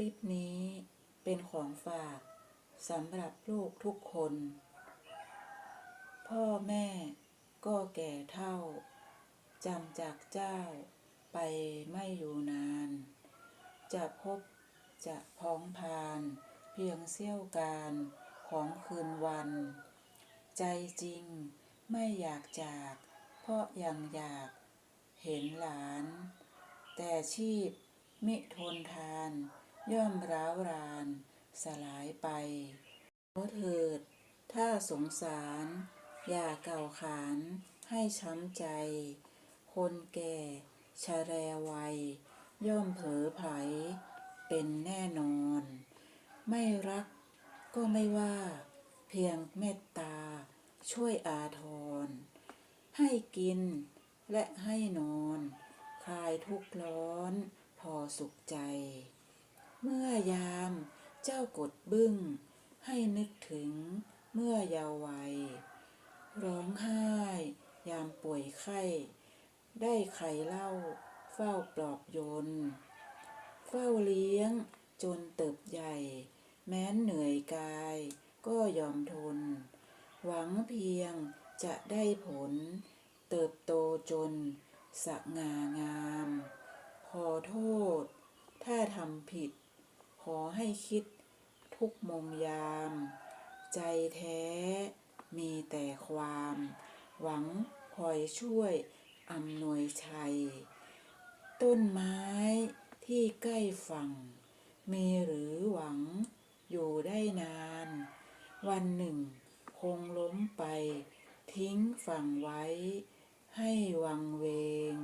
ลิปนี้เป็นของฝากสำหรับลูกทุกคน พ่อแม่ก็แก่เท่าจำจากเจ้าไปไม่อยู่นาน จะพบจะพ้องพานเพียงเสี้ยวการของคืนวัน ใจจริงไม่อยากจาก เพราะยังอยากเห็นหลาน แต่ชีพมิทนทาน ย่อมร้าวราน สลายไปขอเถิด ถ้าสงสาร อย่าเก่าขานให้ช้ำใจ คนแก่ชะแรวัย ย่อมเผลอไผเป็นแน่นอน ไม่รักก็ไม่ว่า เพียงเมตตา ช่วยอาทร ให้กินและให้นอน คลายทุกข์ร้อน พอสุขใจ เจ้ากดบึ้ง ให้นึกถึงเมื่อเยาว์วัย ร้องไห้ ยามป่วยไข้ ได้ไขเล่า เฝ้าปลอบโยน เฝ้าเลี้ยงจนเติบใหญ่ แม้นเหนื่อยกาย ก็ยอมทน หวังเพียงจะได้ผล เติบโตจนสง่างาม ขอโทษ ถ้าทำผิด ขอให้คิดทุกมงยาม ใจแท้มีแต่ความ หวังคอยช่วยอำนวยชัย ต้นไม้ที่ใกล้ฝั่ง มีหรือหวังอยู่ได้นาน วันหนึ่ง คงล้มไป ทิ้งฝั่งไว้ ให้วังเวง